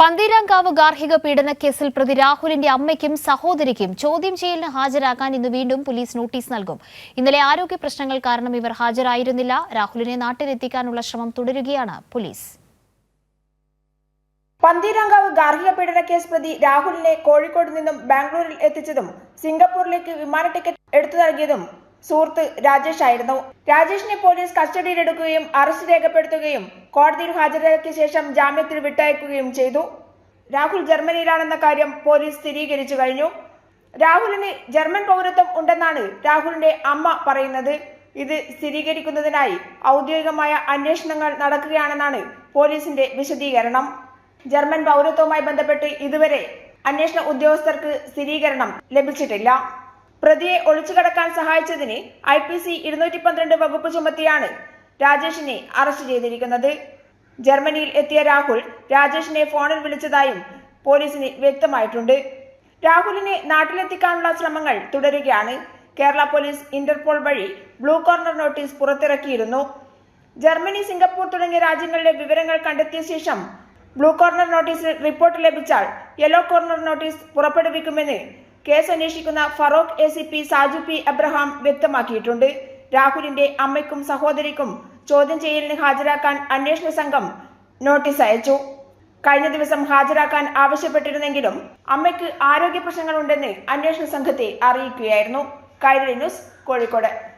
പന്തീരാങ്കാവ് ഗാർഹിക പീഡന കേസിൽ പ്രതി രാഹുലിന്റെ അമ്മയ്ക്കും സഹോദരിക്കും ചോദ്യം ചെയ്യലിന് ഹാജരാക്കാൻ ഇന്ന് വീണ്ടും പോലീസ് നോട്ടീസ് നൽകും. ഇന്നലെ ആരോഗ്യ പ്രശ്നങ്ങൾ കാരണം ഇവർ ഹാജരായിരുന്നില്ല. രാഹുലിനെ നാട്ടിലെത്തിക്കാനുള്ള ശ്രമം തുടരുകയാണ് പോലീസ്. പന്തീരാങ്കാവ് ഗാർഹിക പീഡന കേസ് പ്രതി രാഹുലിനെ കോഴിക്കോട് നിന്നും ബാംഗ്ലൂരിൽ എത്തിച്ചതും സിംഗപ്പൂരിലേക്ക് വിമാന ടിക്കറ്റ് എടുത്തു നൽകിയതും സുഹൃത്ത് രാജേഷ് ആയിരുന്നു. രാജേഷിനെ പോലീസ് കസ്റ്റഡിയിലെടുക്കുകയും അറസ്റ്റ് രേഖപ്പെടുത്തുകയും കോടതിയിൽ ഹാജരാക്കിയ ശേഷം ജാമ്യത്തിൽ വിട്ടയക്കുകയും ചെയ്തു. രാഹുൽ ജർമ്മനിയിലാണെന്ന കാര്യം പോലീസ് സ്ഥിരീകരിച്ചു കഴിഞ്ഞു. രാഹുലിന് ജർമ്മൻ പൗരത്വം ഉണ്ടെന്നാണ് രാഹുലിന്റെ അമ്മ പറയുന്നത്. ഇത് സ്ഥിരീകരിക്കുന്നതിനായി ഔദ്യോഗികമായ അന്വേഷണങ്ങൾ നടക്കുകയാണെന്നാണ് പോലീസിന്റെ വിശദീകരണം. ജർമ്മൻ പൗരത്വവുമായി ബന്ധപ്പെട്ട് ഇതുവരെ അന്വേഷണ ഉദ്യോഗസ്ഥർക്ക് സ്ഥിരീകരണം ലഭിച്ചിട്ടില്ല. പ്രതിയെ ഒളിച്ചുകടക്കാൻ സഹായിച്ചതിന് ഐ പി സി ഇരുന്നൂറ്റി പന്ത്രണ്ട് വകുപ്പ് ചുമത്തിയാണ് രാജേഷിനെ അറസ്റ്റ് ചെയ്തിരിക്കുന്നത്. ജർമ്മനിയിൽ എത്തിയ രാഹുൽ രാജേഷിനെ ഫോണിൽ വിളിച്ചതായും പോലീസിന് വ്യക്തമായിട്ടുണ്ട്. രാഹുലിനെ നാട്ടിലെത്തിക്കാനുള്ള ശ്രമങ്ങൾ തുടരുകയാണ്. കേരള പോലീസ് ഇന്റർപോൾ വഴി ബ്ലൂ കോർണർ നോട്ടീസ് പുറത്തിറക്കിയിരുന്നു. ജർമ്മനി സിംഗപ്പൂർ തുടങ്ങിയ രാജ്യങ്ങളിലെ വിവരങ്ങൾ കണ്ടെത്തിയ ശേഷം ബ്ലൂ കോർണർ നോട്ടീസിൽ റിപ്പോർട്ട് ലഭിച്ചാൽ യെല്ലോ കോർണർ നോട്ടീസ് പുറപ്പെടുവിക്കുമെന്ന് കേസ് അന്വേഷിക്കുന്ന Feroke A C P Saju P Abraham വ്യക്തമാക്കിയിട്ടുണ്ട്. രാഹുലിന്റെ അമ്മയ്ക്കും സഹോദരിക്കും ചോദ്യം ചെയ്യലിന് ഹാജരാക്കാൻ അന്വേഷണ സംഘം നോട്ടീസ് അയച്ചു. കഴിഞ്ഞ ദിവസം ഹാജരാക്കാൻ ആവശ്യപ്പെട്ടിരുന്നെങ്കിലും അമ്മയ്ക്ക് ആരോഗ്യ പ്രശ്നങ്ങളുണ്ടെന്ന് അന്വേഷണ സംഘത്തെ അറിയിക്കുകയായിരുന്നു. കൈരളി ന്യൂസ് കോഴിക്കോട്.